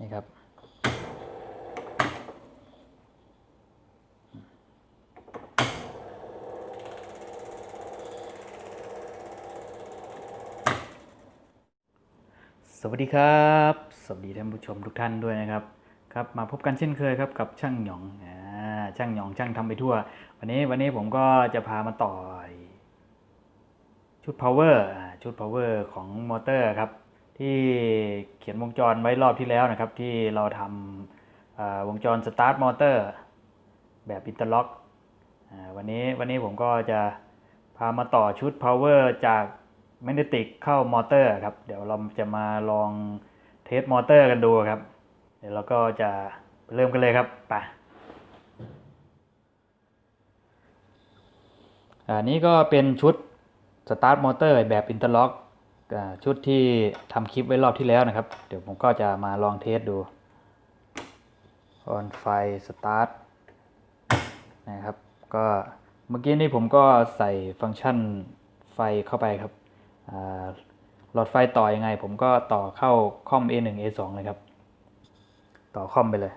นี่ครับ สวัสดีครับ สวัสดีท่านผู้ชมทุกท่านด้วยนะครับ ครับมาพบกันเช่นเคยครับกับช่างหยองอ่าช่างหยองช่างทำไปทั่ว วันนี้วันนี้ผมก็จะพามาต่อชุด power ชุด power ของมอเตอร์ครับ ที่เขียนวงจรไว้รอบที่แล้วนะครับ ที่เราทำวงจรสตาร์ทมอเตอร์แบบอินเตอร์ล็อกวันนี้วันนี้ผมก็จะพามาต่อชุด power จากแมกเนติกเข้ามอเตอร์ครับ เดี๋ยวเราจะมาลองเทสมอเตอร์กันดูครับ เดี๋ยวเราก็จะเริ่มกันเลยครับไปอันนี้ก็เป็นชุดสตาร์ทมอเตอร์แบบอินเตอร์ล็อก ชุดที่ทำคลิปไว้รอบที่แล้วนะครับ เดี๋ยวผมก็จะมาลองเทสดูออนไฟสตาร์ทนะครับก็เมื่อกี้นี้ผมก็ใส่ฟังก์ชันไฟเข้าไปครับหลอดไฟต่อยังไง ผมก็ต่อเข้าคอม A1 A2 เลยครับ ต่อคอมไปเลย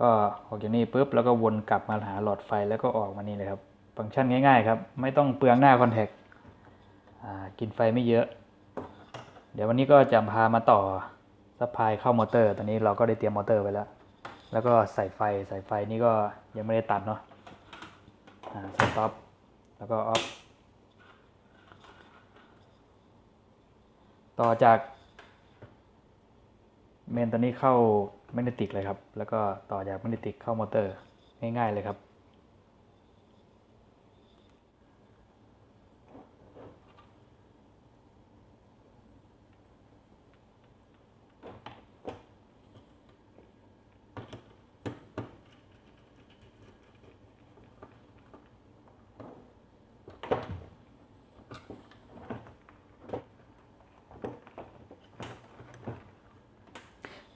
ก็ออกจากนี่ปุ๊บแล้วก็วนกลับมาหาหลอดไฟแล้วก็ออกมานี่เลยครับ ฟังก์ชันง่ายๆครับ ไม่ต้องเปลืองหน้าคอนแทค กินไฟไม่เยอะ เดี๋ยววันนี้ก็จะพามาต่อซัพพลายเข้ามอเตอร์ ตอนนี้เราก็ได้เตรียมมอเตอร์ไว้แล้ว แล้วก็ใส่ไฟใส่ไฟนี่ก็ยังไม่ได้ตัดเนาะอ่าสต็อปแล้วก็ออฟต่อจากเมนตัวนี้เข้าแมกเนติกเลยครับ แล้วก็ต่อจากแมกเนติกเข้ามอเตอร์ง่ายๆเลยครับ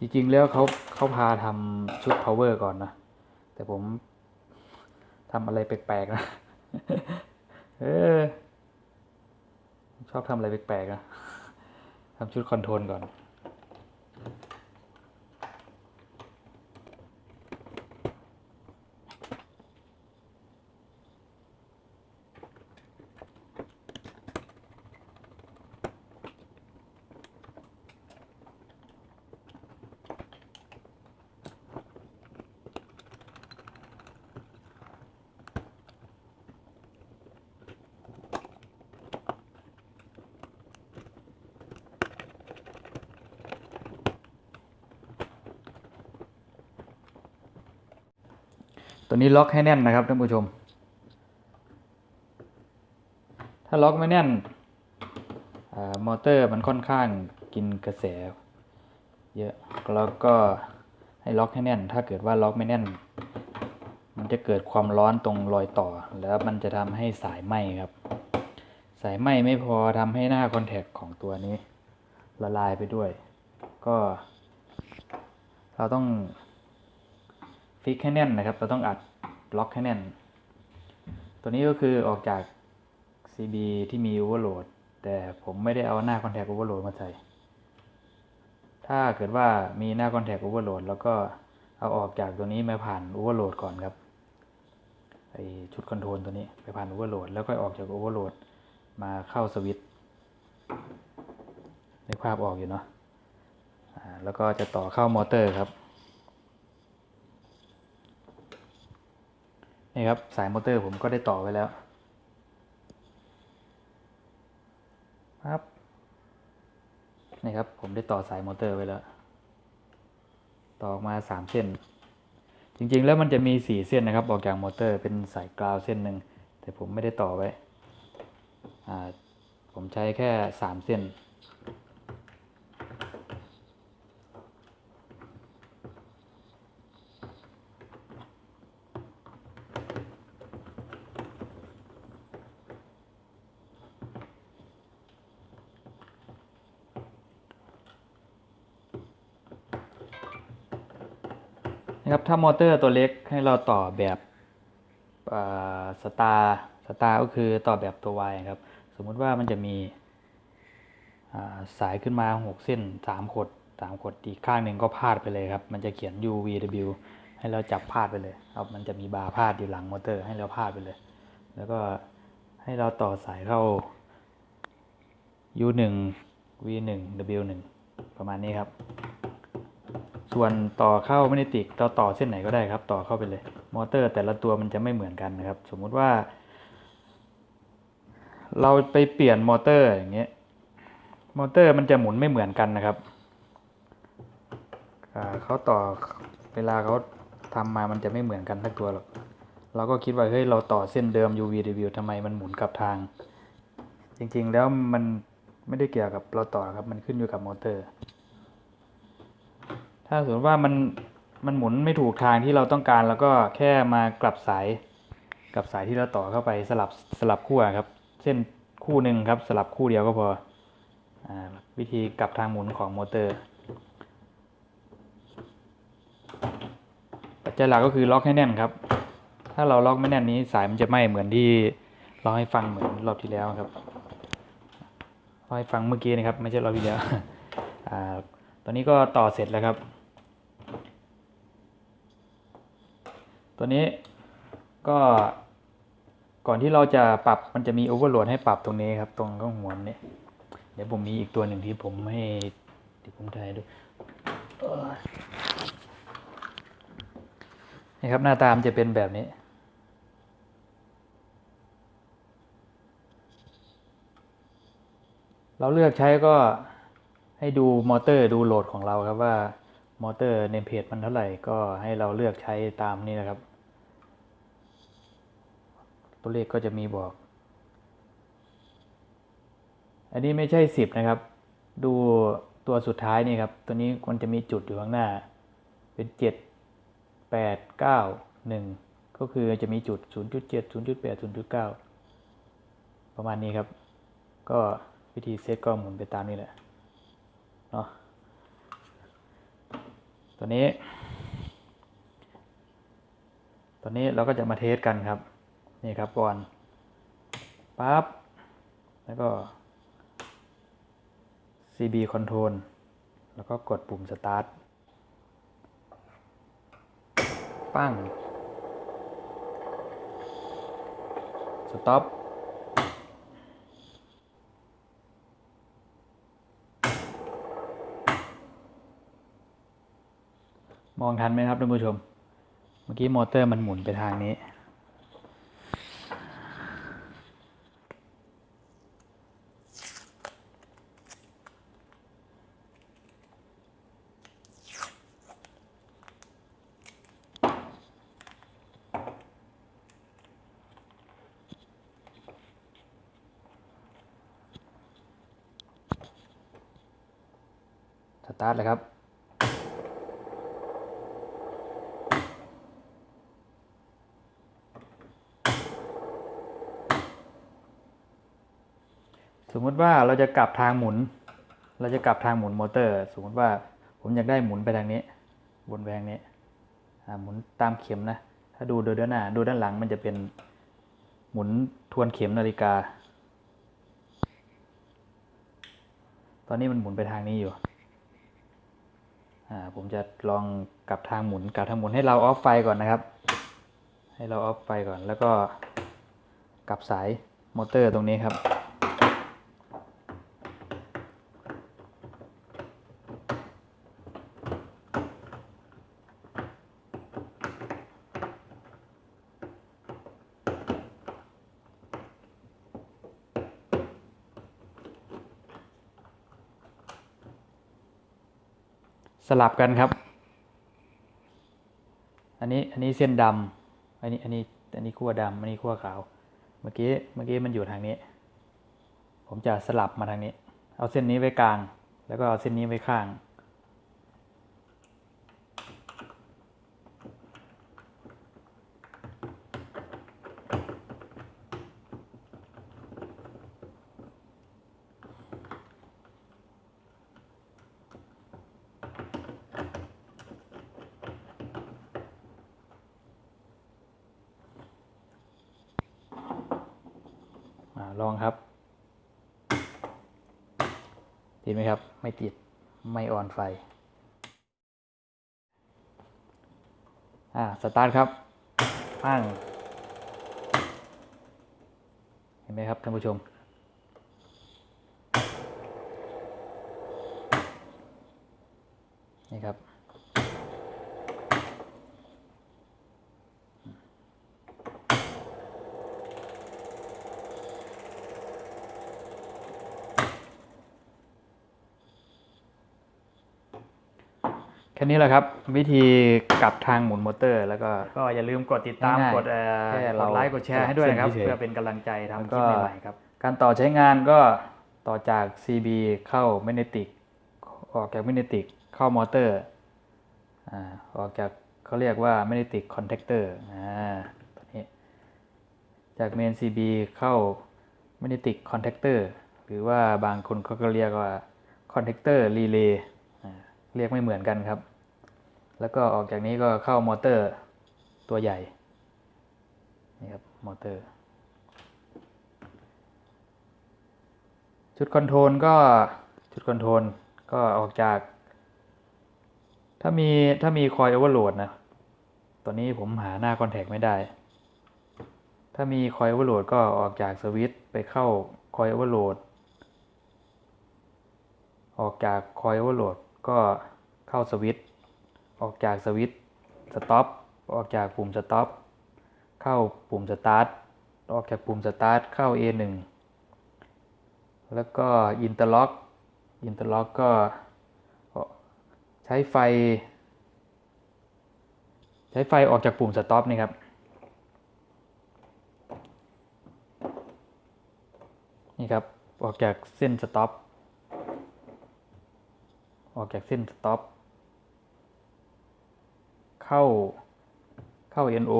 จริงๆแล้วเขาเขาพาทำชุด power ก่อนนะ แต่ผมทำอะไรแปลกๆนะ เออ ชอบทำอะไรแปลกๆนะทำชุดคอนโทรลก่อน ตัวนี้ล็อกให้แน่นนะครับท่านผู้ชม ถ้าล็อกไม่แน่นอมอเตอร์มันค่อนข้างกินกระแส เยอะแล้วก็ให้ล็อกให้แน่น ถ้าเกิดว่าล็อกไม่แน่น มันจะเกิดความร้อนตรงรอยต่อ แล้วมันจะทำให้สายไหม้ครับ สายไหม้ไม่พอทำให้หน้าคอนแทคของตัวนี้ ละลายไปด้วย ก็ เราต้อง ฟิกให้แน่นนะครับ เราต้องอัดล็อกให้แน่น ตัวนี้ก็คือออกจาก CB ที่มี Overload แต่ผมไม่ได้เอาหน้า Contact Overload มาใส่ ถ้าเกิดว่ามีหน้า Contact Overload แล้วก็เอาออกจากตัวนี้มาผ่าน Overload ก่อนครับไอชุดคอนโทรลตัวนี้ไปผ่าน Overload แล้วค่ออกจาก Overload มาเข้าสวิตช์ในภาพออกอยู่เนาะอ่าแล้วก็จะต่อเข้ามอเตอร์ครับ นี่ครับ สายมอเตอร์ผมก็ได้ต่อไว้แล้วครับนี่ครับ ผมได้ต่อสายมอเตอร์ไว้แล้ว ต่อออกมาสามเส้น จริงๆแล้วมันจะมีสี่เส้นนะครับ ออกจากมอเตอร์เป็นสายกราวเส้นหนึ่งแต่ผมไม่ได้ต่อไว้ผมใช้แค่สามเส้น นะครับถ้ามอเตอร์ตัวเล็กให้เราต่อแบบสตาร์สตาร์ก็คือต่อแบบตัว Y ครับ สมมุติว่ามันจะมีสายขึ้นมา 6 เส้น 3 ขดสามขดอีกข้างหนึ่งก็พาดไปเลยครับ มันจะเขียน UVW ให้เราจับพาดไปเลยครับมันจะมีบาร์พาดอยู่หลังมอเตอร์ให้เราพาดไปเลย แล้วก็ให้เราต่อสายเข้า U1 V1 W1 ประมาณนี้ครับ ส่วนต่อเข้าไม่ได้ติดเราต่อเส้นไหนก็ได้ครับ ต่อเข้าไปเลย มอเตอร์แต่ละตัวมันจะไม่เหมือนกันนะครับ สมมุติว่า เราไปเปลี่ยนมอเตอร์อย่างเงี้ยมอเตอร์มันจะหมุนไม่เหมือนกันนะครับเขาต่อเวลาเขาทำมามันจะไม่เหมือนกันทั้งตัวหรอกเราก็คิดว่าเฮ้ยเราต่อเส้นเดิม UV review ทำไมมันหมุนกลับทาง จริงๆแล้วมันไม่ได้เกี่ยวกับเราต่อครับมันขึ้นอยู่กับมอเตอร์ ถ้าสมมติว่ามันมันหมุนไม่ถูกทางที่เราต้องการแล้วก็แค่มากลับสายกลับสายที่เราต่อเข้าไปสลับสลับขั้วครับ เส้นคู่หนึ่งครับ สลับคู่เดียวก็พออวิธีกลับทางหมุนของมอเตอร์ปัจจัยหลักก็คือล็อกให้แน่นครับ ถ้าเราล็อกไม่แน่นนี้สายมันจะไหม้เหมือนที่เราให้ฟังเหมือนรอบที่แล้วครับเราให้ฟังเมื่อกี้นะครับ ไม่ใช่รอบที่แล้วอตอนนี้ก็ต่อเสร็จแล้วครับ ตัวนี้ก็ก่อนที่เราจะปรับมันจะมีโอเวอร์โหลดให้ปรับตรงนี้ครับ ตรงข้างหัวนี้เดี๋ยวผมมีอีกตัวหนึ่งที่ผมให้ที่ผมถ่ายดูเอ้ยนี่ครับหน้าตามจะเป็นแบบนี้ เราเลือกใช้ก็ให้ดูมอเตอร์ดูโหลดของเราครับว่ามอเตอร์ในเพจมันเท่าไหร่ก็ให้เราเลือกใช้ตามนี้นะครับ ตัวเลขก็จะมีบอก อันนี้ไม่ใช่สิบนะครับ ดูตัวสุดท้ายนี่ครับ ตัวนี้มันจะมีจุดอยู่ข้างหน้า เป็นเจ็ดแปดเก้าหนึ่งก็คือจะมีจุดศูนย์จุดเจ็ดศูนย์จุดแปดศูนย์จุดเก้าประมาณนี้ครับ ก็วิธีเซตก็หมุนไปตามนี้แหละเนาะตัวนี้ ตัวนี้เราก็จะมาเทสกันครับ นี่ครับก่อนปั๊บแล้วก็ CB Control แล้วก็กดปุ่ม Start ปั้ง Stop มองทันไหมครับท่านผู้ชม เมื่อกี้มอเตอร์มันหมุนไปทางนี้ ตาร์ทเลยครับ สมมติว่าเราจะกลับทางหมุน เราจะกลับทางหมุนมอเตอร์ สมมติว่าผมอยากได้หมุนไปทางนี้บนไปทางนี้หมุนตามเข็มนะ ถ้าดูโดยด้านหน้า ดูด้านหลังมันจะเป็นหมุนทวนเข็มนาฬิกา ตอนนี้มันหมุนไปทางนี้อยู่ ผมจะลองกลับทางหมุนกลับทางหมุนให้เราออฟไฟก่อนนะครับ ให้เราออฟไฟก่อนแล้วก็กลับสายมอเตอร์ตรงนี้ครับ สลับกันครับ อันนี้อันนี้เส้นดำอันนี้อันนี้อันนี้ขั้วดำอันนี้ขั้วขาว เมื่อกี้เมื่อกี้มันอยู่ทางนี้ ผมจะสลับมาทางนี้ เอาเส้นนี้ไว้กลาง แล้วก็เอาเส้นนี้ไว้ข้าง ลองครับ ติดไหมครับ ไม่ติด ไม่ออนไฟ อ่า สตาร์ทครับปั้งเห็นไหมครับท่านผู้ชม นี่ครับ ค่นี้แหละครับ วิธีกลับทางหมุนมอเตอร์ แล้วก็ ก็อย่าลืมกดติดตาม ง่ายๆกดเอ่อแค่กเราดไลค์กดแชร์ให้ด้วยนะครับ เส้นเฉยๆเพื่อเป็นกำลังใจทำคแล้วก็ลิปใหม่ๆครับ การต่อใช้งานก็ต่อจาก CB เข้า Magnetic ออกจาก Magnetic เข้ามอเตอร์อ่าออกจากเขาเรียกว่า Magnetic Contactor อ่าตัวนี้จาก Main CB เข้า Magnetic Contactor หรือว่าบางคนเขาก็เรียกว่า Contactor Relay อ่าเรียกไม่เหมือนกันครับ แล้วก็ออกจากนี้ก็เข้ามอเตอร์ตัวใหญ่นี่ครับมอเตอร์ ชุดคอนโทรลก็ชุดคอนโทรลก็ออกจาก ถ้ามีถ้ามีคอยโอเวอร์โหลดนะตอนนี้ผมหาหน้าคอนแทคไม่ได้ ถ้ามีคอยโอเวอร์โหลดก็ออกจากสวิตช์ไปเข้าคอยโอเวอร์โหลดออกจากคอยโอเวอร์โหลดก็เข้าสวิตช์ ออกจากสวิตช์สต็อปออกจากปุ่มสต็อปเข้าปุ่มสตาร์ทออกจากปุ่มสตาร์ทเข้า A1 แล้วก็อินเตอร์ล็อกอินเตอร์ล็อกก็ใช้ไฟ ใช้ไฟออกจากปุ่มสต็อปนี่ครับนี่ครับ ออกจากเส้นสต็อปออกจากเส้นสต็อป เข้าเข้า NO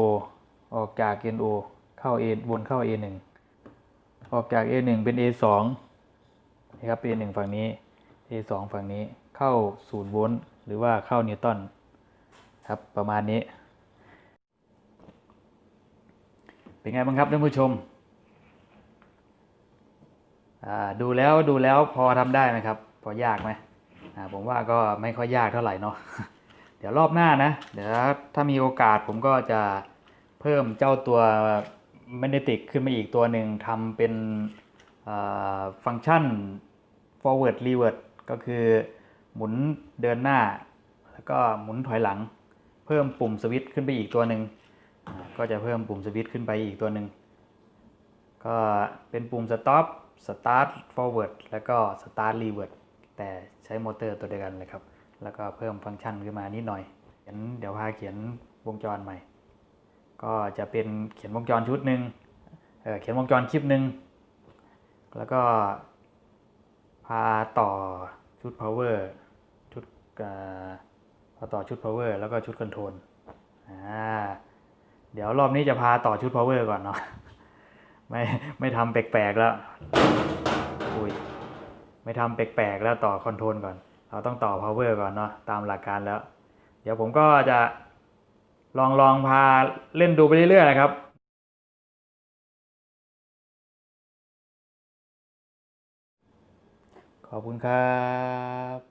ออกจาก NO เข้า A วนเข้า A1 ออกจาก A1 เป็น A2 นะครับ A1 ฝั่งนี้ A2 ฝั่งนี้เข้า0โวลต์หรือว่าเข้านิวตันครับประมาณนี้ เป็นไงบ้างครับท่านผู้ชมดูแล้วดูแล้วพอทำได้ไหมครับ พอยากไหมผมว่าก็ไม่ค่อยยากเท่าไหร่เนาะ เดี๋ยวรอบหน้านะ เดี๋ยวถ้ามีโอกาสผมก็จะเพิ่มเจ้าตัว Magnetic ขึ้นมาอีกตัวหนึ่งทำเป็นฟังก์ชัน forward revert ก็คือหมุนเดินหน้า แล้วก็หมุนถอยหลัง เพิ่มปุ่มสวิตช์ขึ้นไปอีกตัวหนึ่งก็จะเพิ่มปุ่มสวิตช์ขึ้นไปอีกตัวหนึ่งก็เป็นปุ่ม stop start forward แล้วก็ start revert แต่ใช้มอเตอร์ตัวเดียวกันเลยครับ แล้วก็เพิ่มฟังก์ชันขึ้นมานิดหน่อยเขียนเดี๋ยวพาเขียนวงจรใหม่ ก็จะเป็นเขียนวงจรชุดหนึ่งเเขียนวงจรคลิปหนึ่งแล้วก็พาต่อชุด power ชุดพาต่อชุด power แล้วก็ชุด control เดี๋ยวรอบนี้จะพาต่อชุด power ก่อนเนาะไม่ไม่ทำแปลกๆแล้ว อุ้ยไม่ทำแปลกๆแล้วต่อคอนโทรลก่อน เราต้องต่อ power ก่อนเนาะตามหลักการแล้ว เดี๋ยวผมก็จะลองลองพาเล่นดูไปเรื่อยๆนะครับขอบคุณครับ